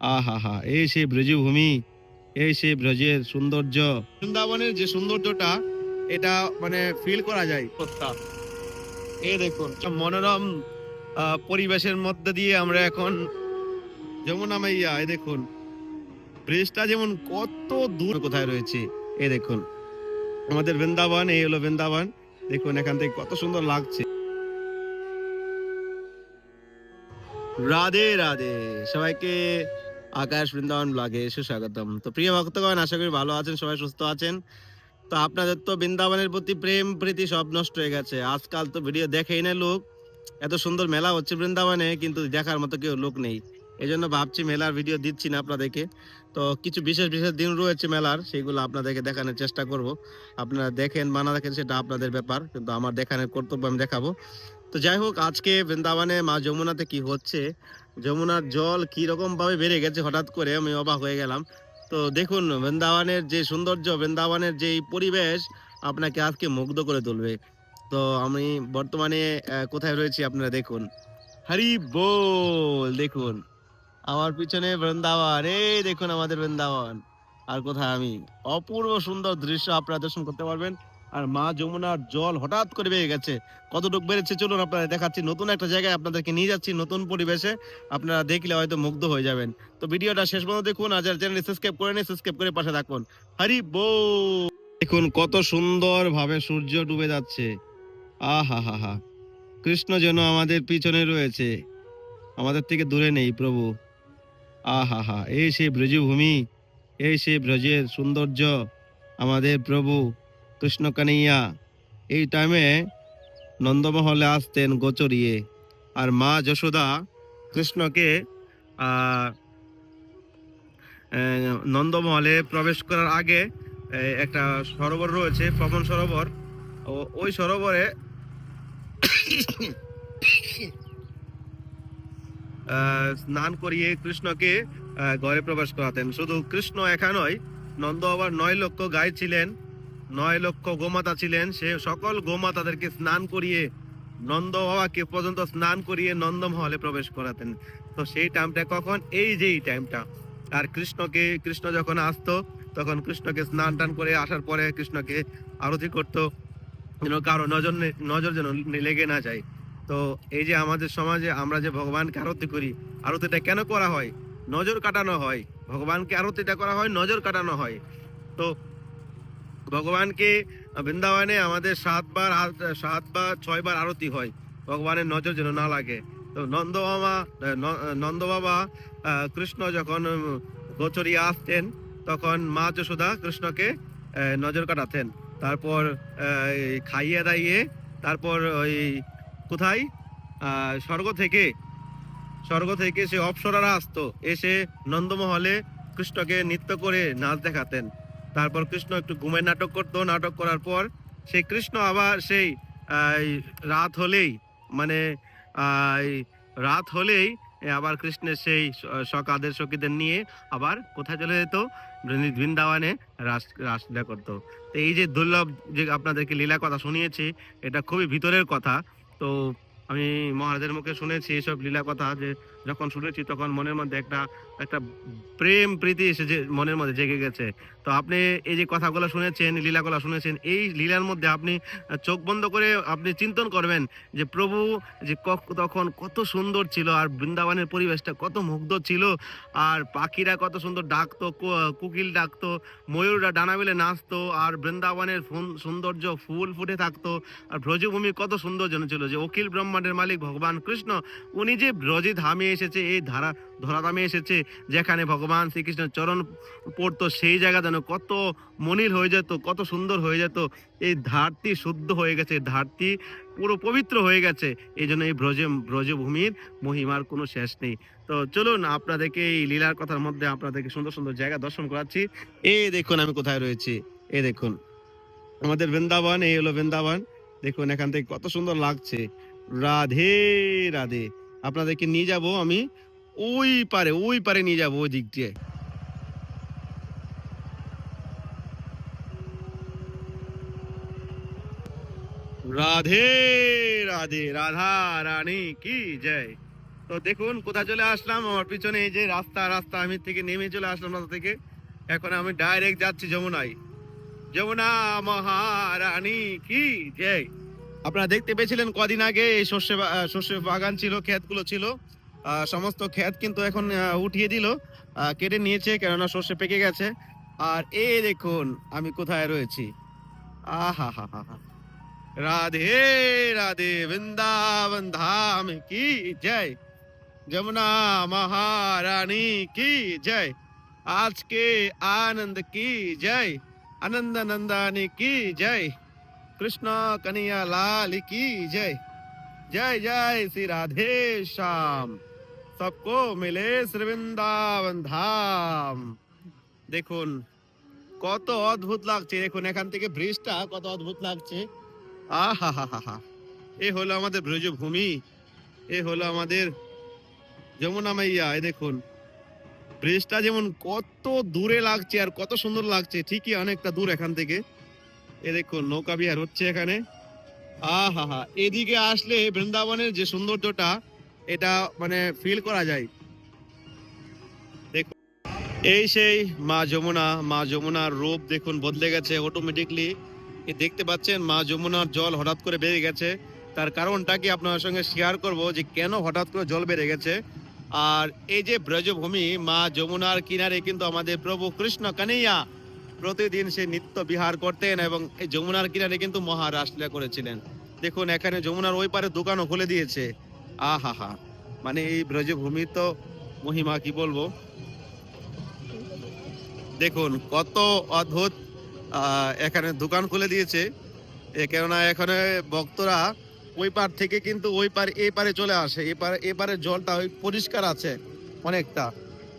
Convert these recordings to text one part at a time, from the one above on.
আহা হা এই সেই ব্রজভূমি এই সেই ব্রজের সৌন্দর্য। বৃন্দাবনের যে সৌন্দর্যটা, এটা মানে ফিল করা যায়। সত্যা এই দেখুন মনোরম পরিবেশের মধ্যে দিয়ে আমরা এখন যেমন মাইয়া এই দেখুন। ব্রিজটা যেমন কত দূর কোথায় রয়েছে, এ দেখুন। আমাদের বৃন্দাবন, এই হলো বৃন্দাবন। দেখুন, এখান থেকে কত সুন্দর লাগছে। রাধে রাধে। সবাইকে আকাশ বৃন্দাবন ব্লগে সুস্বাগতম তো প্রিয় ভক্তগণ, আশা করি ভালো আছেন, সবাই সুস্থ আছেন। তো আপনাদের তো বৃন্দাবনের প্রতি প্রেম, প্রীতি সব নষ্ট হয়ে গেছে। আজকাল তো ভিডিও দেখেই না লোক। এত সুন্দর মেলা হচ্ছে বৃন্দাবনে, কিন্তু দেখার মতো কেউ লোক নেই। এই জন্য ভাবছি মেলার ভিডিও দিচ্ছি না আপনাদেরকে। তো কিছু বিশেষ বিশেষ দিন রয়েছে মেলার, সেগুলো আপনাদেরকে দেখানোর চেষ্টা করব। আপনারা দেখেন বা না দেখেন, সেটা আপনাদের ব্যাপার। কিন্তু আমার দেখানোর কর্তব্য আমি দেখাবো। তো যাই হোক, আজকে বৃন্দাবনে মা যমুনাতে কি হচ্ছে, যমুনার জল কি রকম ভাবে বেড়ে গেছে হঠাৎ করে, আমি অবাক হয়ে গেলাম। তো দেখুন, বৃন্দাবনের যে সৌন্দর্য, বৃন্দাবনের যে পরিবেশ আপনাকে আজকে মুগ্ধ করে তুলবে। তো আমি বর্তমানে কোথায় রয়েছি আপনারা দেখুন। হরি বল, দেখুন। আমার পিছনে বৃন্দাবন, এই দেখুন আমাদের বৃন্দাবন। আর কোথায় আমি? অপূর্ব সুন্দর দৃশ্য আপনারা দর্শন করতে পারবেন। আর মা যমুনার জল হঠাৎ করে বেড়ে গেছে। কতটুকু বেড়েছে চলুন আপনাদের দেখাচ্ছি। নতুন একটা জায়গায় আপনাদেরকে নিয়ে যাচ্ছি নতুন পরিবেশে। আপনারা দেখলে হয়তো মুগ্ধ হয়ে যাবেন। তো ভিডিওটা শেষ পর্যন্ত দেখুন আর যারা চ্যানেল সাবস্ক্রাইব করে নিন সাবস্ক্রাইব করে পাশে থাকুন। হরি বল! দেখুন কত সুন্দর ভাবে সূর্য ডুবে যাচ্ছে। আহা হা হা কৃষ্ণ যেন আমাদের পিছনে রয়েছে। আমাদের থেকে দূরে নেই প্রভু। আহা হা এই সেই ব্রজভূমি, এই সেই ব্রজের সৌন্দর্য আমাদের প্রভু। কৃষ্ণ কানাইয়া এই টাইমে নন্দমহলে আসতেন গোচরিয়ে। আর মা যশোদা কৃষ্ণকে নন্দমহলে প্রবেশ করার আগে একটা সরোবর রয়েছে পবন সরোবর। ওই সরোবরে স্নান করিয়ে কৃষ্ণকে ঘরে প্রবেশ করাতেন। শুধু কৃষ্ণ একা নয়, নন্দ আবার নয় লক্ষ গাই ছিলেন। নয় লক্ষ গোমাতা ছিলেন। সে সকল গোমাতাদেরকে স্নান করিয়ে নন্দ বাবাকে পর্যন্ত স্নান করিয়ে নন্দ মহলে প্রবেশ করাতেন। তো সেই টাইমটা কখন? এই যে এই টাইমটা। আর কৃষ্ণকে, কৃষ্ণ যখন আসতো, তখন কৃষ্ণকে স্নান টান করে আসার পরে কৃষ্ণকে আরতি করতো। যেন কারও নজর নজর যেন লেগে না যায়। তো এই যে আমাদের সমাজে আমরা যে ভগবানকে আরতি করি, আরতিটা কেন করা হয়? নজর কাটানো হয়। ভগবানকে আরতিটা করা হয়, নজর কাটানো হয়। তো ভগবানকে বৃন্দাবনে আমাদের সাতবার সাতবার ছয়বার আরতি হয়। ভগবানের নজর যেন না লাগে। তো নন্দ মামা ন- নন্দ বাবা আহ, কৃষ্ণ যখন গোচরিয়ে আসতেন তখন মা যশোদা কৃষ্ণকে নজর কাটাতেন। তারপর খাইয়ে দাইয়ে তারপর ওই কোথায়? স্বর্গ থেকে স্বর্গ থেকে সে অপ্সরারা আসতো। এসে নন্দমহলে কৃষ্ণকে নৃত্য করে নাচ দেখাতেন। তারপর কৃষ্ণ একটু ঘুমের নাটক করতো, নাটক করার পর সেই কৃষ্ণ আবার সেই রাত হলেই মানে রাত হলেই আবার কৃষ্ণের সেই সকাদের সখীদের নিয়ে আবার কোথায় চলে যেত? বৃন্দ- বৃন্দাবনে রাস রাসলীলা করতো। তো এই যে দুর্লভ যে আপনাদেরকে লীলা কথা শুনিয়েছি, এটা খুবই ভিতরের কথা। তো আমি মহারাজের মুখে শুনেছি এইসব লীলা কথা যে যখন শুনেছি তখন মনের মধ্যে একটা একটা প্রেম প্রীতি এসে যে মনের মধ্যে জেগে গেছে। তো আপনি এই যে কথাগুলো শুনেছেন, লীলাগুলো শুনেছেন, এই লীলার মধ্যে আপনি চোখ বন্ধ করে আপনি চিন্তন করবেন যে প্রভু যে তখন কত সুন্দর ছিল আর বৃন্দাবনের পরিবেশটা কত মুগ্ধ ছিল। আর পাখিরা কত সুন্দর ডাকতো কুকিল ডাকতো, ময়ূররা ডানা মেলে নাচতো, আর বৃন্দাবনের সৌন্দর্য ফুল ফুটে থাকতো। আর ব্রজভূমি কত সুন্দর যেন ছিল যে অখিল ব্রহ্মাণ্ডের মালিক ভগবান কৃষ্ণ, উনি যে ব্রজে ধামে এসেছে, এই ধারা ধরাধামে এসেছে, যেখানে ভগবান শ্রীকৃষ্ণের চরণ পড়তো, সেই জায়গা যেন কত মনির হয়ে যেত, কত সুন্দর হয়ে যেত। এই ধারটি শুদ্ধ হয়ে গেছে ধারটি পুরো পবিত্র হয়ে গেছে। এই জন্য এই ব্রজ, ব্রজভূমির মহিমার কোনো শেষ নেই। তো চলুন, আপনাদেরকে এই লীলার কথার মধ্যে আপনাদেরকে সুন্দর সুন্দর জায়গা দর্শন করাচ্ছি। এই দেখুন, আমি কোথায় রয়েছি। এই দেখুন, আমাদের বৃন্দাবন, এই হলো বৃন্দাবন। দেখুন, এখান থেকে কত সুন্দর লাগছে। রাধে রাধে। আপনাদেরকে নিয়ে যাব আমি ওই পারে ওই পারে নিয়ে যাব ওই দিক দিয়ে। রাধে রাধে, রাধা রানী, কি জয়। তো দেখুন, কোথায় চলে আসলাম? আমার পিছনে এই যে রাস্তা রাস্তা আমি থেকে নেমে চলে আসলাম রাস্তা থেকে। এখন আমি ডাইরেক্ট যাচ্ছি যমুনায়। যমুনা মহারানী, কি জয়। আপনারা দেখতে পেয়েছিলেন কদিন আগে এই শস্য শস্য বাগান ছিল, ক্ষেতগুলো ছিল। সমস্ত ক্ষেত কিন্তু এখন উঠিয়ে দিল কেটে নিয়েছে কেননা সর্ষে পেকে গেছে। আর এ দেখুন, আমি কোথায় রয়েছি। আহা হা হা। রাধে রাধে, বৃন্দাবন ধাম কি জয়। যমুনা মহারানী কি জয়। আজকে আনন্দ কি জয়। আনন্দ নন্দানী কি জয়। কৃষ্ণ কানিয়া লাল কি জয়। জয় জয়, শ্রী রাধে, শ্যাম। সবকো মিলে শ্রীবৃন্দাবন ধাম দেখুন, কত অদ্ভুত লাগছে। দেখুন, এখান থেকে ব্রিজটা কত অদ্ভুত লাগছে। আহা হা হা হা এ হলো আমাদের ব্রজভূমি। এ হলো আমাদের যমুনা মাইয়া। এ দেখুন, ব্রিজটা যেমন কত দূরে লাগছে আর কত সুন্দর লাগছে, ঠিকই অনেকটা দূর এখান থেকে। এ দেখুন, নৌকা বিহার হচ্ছে এখানে। আহা হা এদিকে আসলে বৃন্দাবনের যে সৌন্দর্যটা এটা মানে ফিল করা যায়। এই সেই মা যমুনা, মা যমুনার রূপ দেখুন বদলে গেছে অটোমেটিকলি দেখতে পাচ্ছেন, মা যমুনার জল হঠাৎ করে বেড়ে গেছে। তার কারণটা কি আপনার সঙ্গে শেয়ার করব যে কেন হঠাৎ করে জল বেড়ে গেছে? আর এই যে ব্রজভূমি, মা যমুনার কিনারে কিন্তু আমাদের প্রভু কৃষ্ণ কানাইয়া প্রতিদিন সে নিত্য বিহার করতেন এবং এই যমুনার কিনারে কিন্তু মহারাসলীলা করেছিলেন। দেখুন, এখানে যমুনার ওই পারে দোকানও খুলে দিয়েছে। আহা হা মানে এই ব্রজভূমি তো মহিমা, কি বলব? দেখুন, কত অদ্ভুত এখানে দোকান খুলে দিয়েছে। কেননা এখানে ভক্তরা ওই পার থেকে কিন্তু ওই পার এই পারে চলে আসে। এই পারে এই পারে জলটা ওই পরিষ্কার আছে অনেকটা।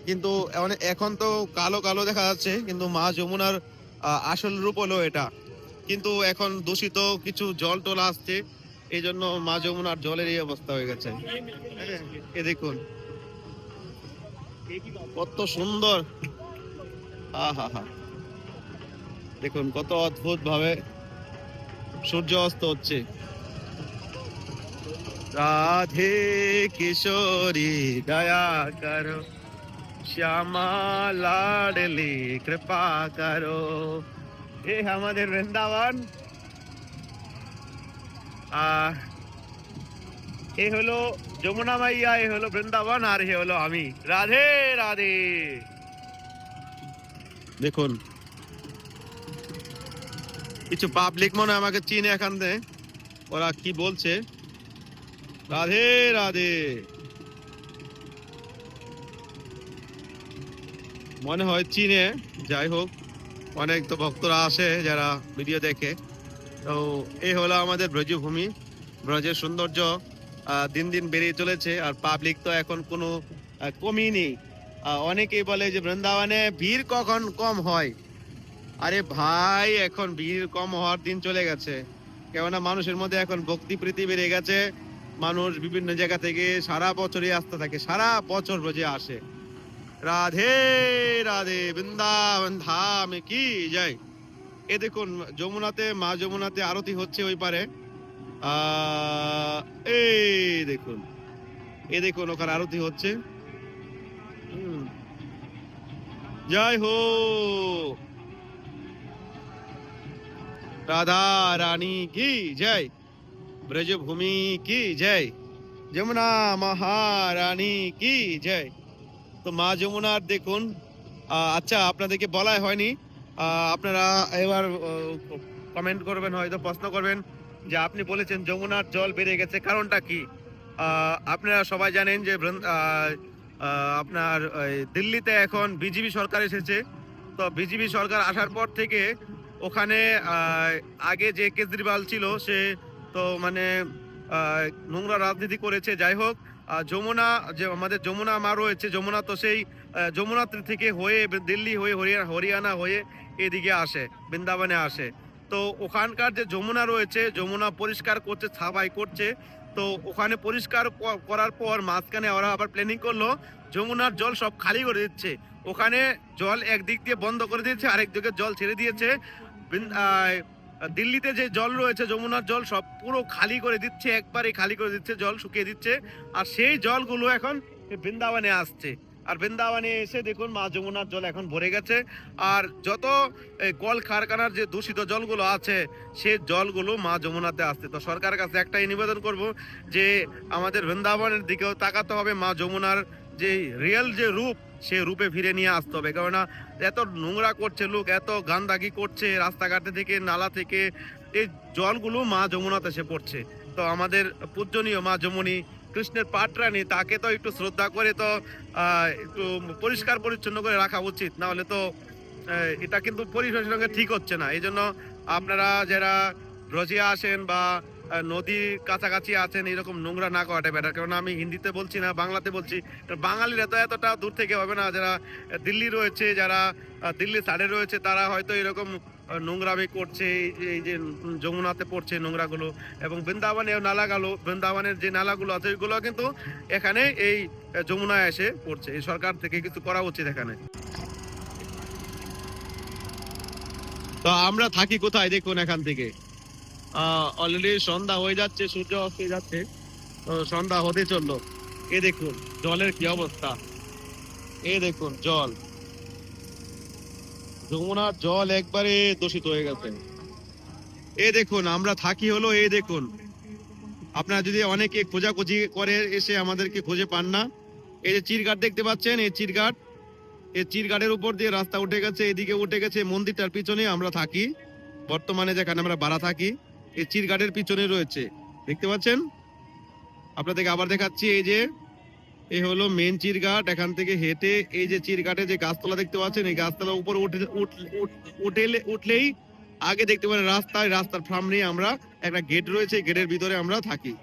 কিন্তু অনে- এখন তো কালো কালো দেখা যাচ্ছে, কিন্তু মা যমুনার আসল রূপ হলো এটা। কিন্তু এখন দূষিত কিছু জল টল আসছে। এই জন্য মা যমুনার জলের এই অবস্থা হয়ে গেছে। এ দেখুন। কত সুন্দর। হা দেখুন, কত অদ্ভুত ভাবে সূর্য অস্ত হচ্ছে। রাধে কিশোরী, দয়া করো। শ্যামা লাডলি, কৃপা করো। এ আমাদের বৃন্দাবন। এ হলো যমুনা মাইয়া, এ হলো বৃন্দাবন, আর এ হলো আমি। রাধে রাধে। দেখুন। কিছু পাবলিক মনে আমাকে চিনে এখান থেকে। ওরা কি বলছে? রাধে রাধে। মনে হয় চীনে। যাই হোক, অনেক তো ভক্তরা আসে যারা ভিডিও দেখে। তো এই হলো আমাদের ব্রজভূমি। ব্রজের সৌন্দর্য দিন দিন বেড়ে চলেছে আর পাবলিক তো এখন কোনো কমই নেই। অনেকেই বলে যে বৃন্দাবনে ভিড় কখন কম হয়? আরে ভাই, এখন ভিড় কম হওয়ার দিন চলে গেছে। কেননা মানুষের মধ্যে এখন ভক্তি প্রীতি বেড়ে গেছে। মানুষ বিভিন্ন জায়গা থেকে সারা বছরই আসতে থাকে, সারা বছর রোজে আসে। রাধে রাধে, বৃন্দাবন ধাম, কি যাই এ দেখুন, যমুনাতে, মা যমুনাতে আরতি হচ্ছে ওই পারে। এই দেখুন, এ দেখুন, ওখানে আরতি হচ্ছে। জয় হো। রাধা রানী কি জয়, ব্রজভূমি কি জয়, যমুনা মহারানী কি জয়। তো মা যমুনার দেখুন আচ্ছা আপনাদেরকে বলাই হয়নি আপনারা এবার কমেন্ট করবেন, হয়তো প্রশ্ন করবেন যে আপনি বলেছেন যমুনার জল বেড়ে গেছে, কারণটা কি? আপনারা সবাই জানেন যে আপনার দিল্লিতে এখন বিজেপি সরকার এসেছে। তো বিজেপি সরকার আসার পর থেকে ওখানে আগে যে কেজরিওয়াল ছিল সে, তো মানে নোংরা রাজনীতি করেছে। যাই হোক যমুনা, যে আমাদের যমুনা মা রয়েছে, যমুনা তো সেই যমুনা থেকে হয়ে দিল্লি হয়ে হরিয়া- হরিয়ানা হয়ে এদিকে আসে, বৃন্দাবনে আসে। তো ওখানকার যে যমুনা রয়েছে, যমুনা পরিষ্কার করছে, সাফাই করছে। তো ওখানে পরিষ্কার করার পর মাঝখানে ওরা আবার প্ল্যানিং করল, যমুনার জল সব খালি করে দিচ্ছে। ওখানে জল একদিক দিয়ে বন্ধ করে দিয়েছে, আরেক দিকে জল ছেড়ে দিয়েছে। দিল্লিতে যে জল রয়েছে, যমুনার জল, সব পুরো খালি করে দিচ্ছে একবারে খালি করে দিচ্ছে, জল শুকিয়ে দিচ্ছে। আর সেই জলগুলো এখন বৃন্দাবনে আসছে। আর বৃন্দাবনে এসে দেখুন, মা যমুনার জল এখন ভরে গেছে। আর যত কল কারখানার যে দূষিত জলগুলো আছে সেই জলগুলো মা যমুনাতে আসছে। তো সরকারের কাছে একটাই নিবেদন করব যে, আমাদের বৃন্দাবনের দিকেও তাকাতে হবে। মা যমুনার যে রিয়েল যে রূপ সে রূপে ফিরে নিয়ে আসতে হবে। কেননা এত নোংরা করছে লোক, এত গান্দাগি করছে রাস্তাঘাটে থেকে, নালা থেকে, এই জলগুলো মা যমুনাতে এসে পড়ছে। তো আমাদের পূজনীয় মা যমুনি কৃষ্ণের পাটরানি, তাকে তো একটু শ্রদ্ধা করে তো একটু পরিষ্কার পরিচ্ছন্ন করে রাখা উচিত। না হলে তো এটা কিন্তু পরিবেশের সঙ্গে ঠিক হচ্ছে না। এই জন্য আপনারা যারা ব্রজে আসেন বা নদীর কাছাকাছি আছেন, এরকম নোংরা না করাটা বেটার কারণ আমি হিন্দিতে বলছি না, বাংলাতে বলছি। বাঙালিরা তো এতটা দূর থেকে হবে না, যারা দিল্লি রয়েছে, যারা দিল্লি সাইডে রয়েছে, তারা হয়তো এরকম নোংরামি করছে এই যে যমুনাতে পড়ছে নোংরাগুলো এবং বৃন্দাবনে নালাগুলো, বৃন্দাবনের যে নালাগুলো আছে, ওইগুলো কিন্তু এখানে এই যমুনায় এসে পড়ছে। এই সরকার থেকে কিছু করা উচিত এখানে। তো আমরা থাকি কোথায়, দেখুন এখান থেকে। অলরেডি সন্ধ্যা হয়ে যাচ্ছে, সূর্য অস্ত যাচ্ছে। সন্ধ্যা হতে চলল। এ দেখুন, জলের কি অবস্থা? এ দেখুন, জল। যমুনার জল একবারে দূষিত হয়ে গেছে। এ দেখুন, আমরা থাকি হলো এই দেখুন। আপনারা যদি অনেকে খোঁজাখুঁজি করে এসে আমাদেরকে খুঁজে পান না, এই যে চিরঘাট দেখতে পাচ্ছেন, এই চিরঘাট এই চিরঘাটের উপর দিয়ে রাস্তা উঠে গেছে, এদিকে উঠে গেছে, মন্দিরটার পিছনে আমরা থাকি। বর্তমানে যেখানে আমরা বাড়া থাকি এই চিরঘাটের পিছনে রয়েছে। দেখতে পাচ্ছেন? আপনাদেরকে আবার দেখাচ্ছি এই যে এই হলো মেন চিরঘাট এখান থেকে হেঁটে এই যে চিরঘাটে যে গাছতলা দেখতে পাচ্ছেন, এই গাছতলা উপরে উঠে, উঠ- উঠ- উঠেলে উঠলেই আগে দেখতে পারেন রাস্তায়, রাস্তার সামনে আমরা একটা গেট রয়েছে গেটের ভিতরে আমরা থাকি।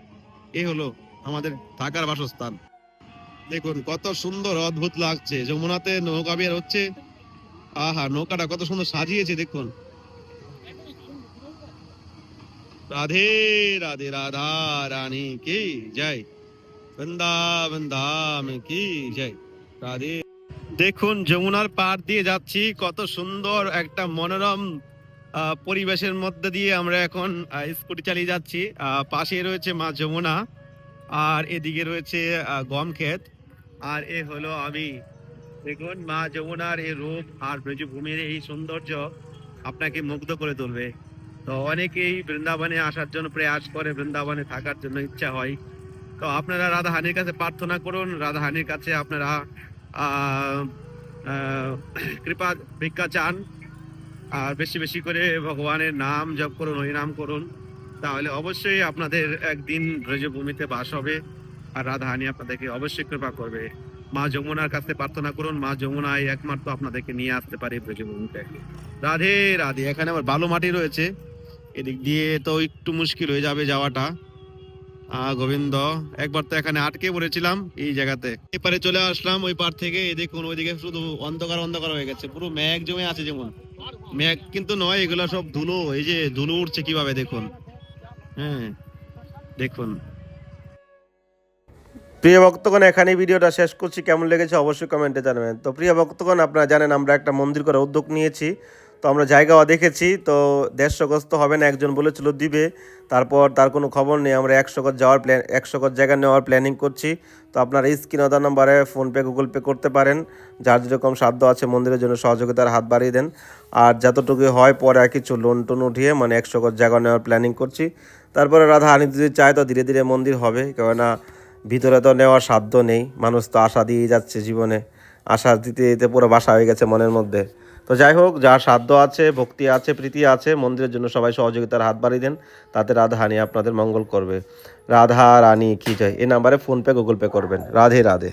এই হলো আমাদের থাকার বাসস্থান। দেখুন, কত সুন্দর অদ্ভুত লাগছে। যমুনাতে নৌকা বের হচ্ছে। আহা, নৌকাটা কত সুন্দর সাজিয়েছে, দেখুন। রাধে রাধে রাধা রানী কি জয়। বৃন্দাবন ধাম কি জয়। রাধে। দেখুন, যমুনার পার দিয়ে যাচ্ছি। কত সুন্দর একটা মনোরম পরিবেশের মধ্যে দিয়ে আমরা এখন স্কুটি চালিয়ে যাচ্ছি। পাশে রয়েছে মা যমুনা, আর এদিকে রয়েছে গম ক্ষেত আর এ হলো আমি। দেখুন, মা যমুনার এই রূপ আর ব্রজভূমির এই সৌন্দর্য আপনাকে মুগ্ধ করে তুলবে। তো অনেকেই বৃন্দাবনে আসার জন্য প্রয়াস করে, বৃন্দাবনে থাকার জন্য ইচ্ছা হয়। তো আপনারা রাধাহানির কাছে প্রার্থনা করুন। রাধাহানির কাছে আপনারা কৃপা ভিক্ষা চান। আর বেশি বেশি করে ভগবানের নাম জপ করুন ওই নাম করুন। তাহলে অবশ্যই আপনাদের একদিন ব্রজভূমিতে বাস হবে। আর রাধাহানি আপনাদেরকে অবশ্যই কৃপা করবে। মা যমুনার কাছে প্রার্থনা করুন। মা যমুনাই একমাত্র আপনাদেরকে নিয়ে আসতে পারে ব্রজভূমিতে রাধে রাধে। এখানে আমার বালু মাটি রয়েছে। এদিক দিয়ে তো একটু মুশকিল হয়ে যাবে যাওয়াটা। গোবিন্দ, একবার তো এখানে আটকে পড়েছিলাম এই জায়গাতে। এপারে চলে আসলাম, ওই পার থেকে দেখুন, ওইদিকে শুধু অন্ধকার অন্ধকার হয়ে গেছে, পুরো মেঘ জমে আছে যেমন। মেঘ কিন্তু নয়, এগুলো সব ধুলো, এই যে ধুলো উঠছে কীভাবে দেখুন। হ্যাঁ দেখুন। প্রিয় ভক্তগণ, এখানে ভিডিওটা শেষ করছি। কেমন লেগেছে অবশ্যই কমেন্টে জানাবেন। তো প্রিয় ভক্তগণ, আপনারা জানেন, আমরা একটা মন্দির করার উদ্যোগ নিয়েছি। তো আমরা জায়গাও দেখেছি, তো দেড়শো গজ তো হবে না, একজন বলেছিল দিবে, তারপর তার কোনো খবর নেই, আমরা একশো গজ যাওয়ার প্ল্যান একশো গজ জায়গা নেওয়ার প্ল্যানিং করছি, তো আপনারা স্ক্রিন আদার নাম্বারে ফোনপে গুগল পে করতে পারেন, যার যেরকম সাধ্য আছে মন্দিরের জন্য সহযোগিতার হাত বাড়িয়ে দেন, আর যতটুকু হয় পরে আর কিছু লোন টোন উঠিয়ে মানে একশো গজ জায়গা নেওয়ার প্ল্যানিং করছি, তারপরে রাধা হানি যদি চায় তো ধীরে ধীরে মন্দির হবে, কেননা ভিতরে তো নেওয়ার সাধ্য নেই, মানুষ তো আশা দিয়ে যাচ্ছে জীবনে, আশা দিতে দিতে পুরো বাসা হয়ে গেছে মনের মধ্যে। তো যাই হোক, যার সাধ্য আছে, ভক্তি আছে, প্রীতি আছে, মন্দিরের জন্য সবাই সহযোগিতার হাত বাড়িয়ে দেন, তাতে রাধা হানি আপনাদের মঙ্গল করবে। রাধা রানী কি চাই এই নাম্বারে ফোনপে, গুগল পে করবেন। রাধে রাধে।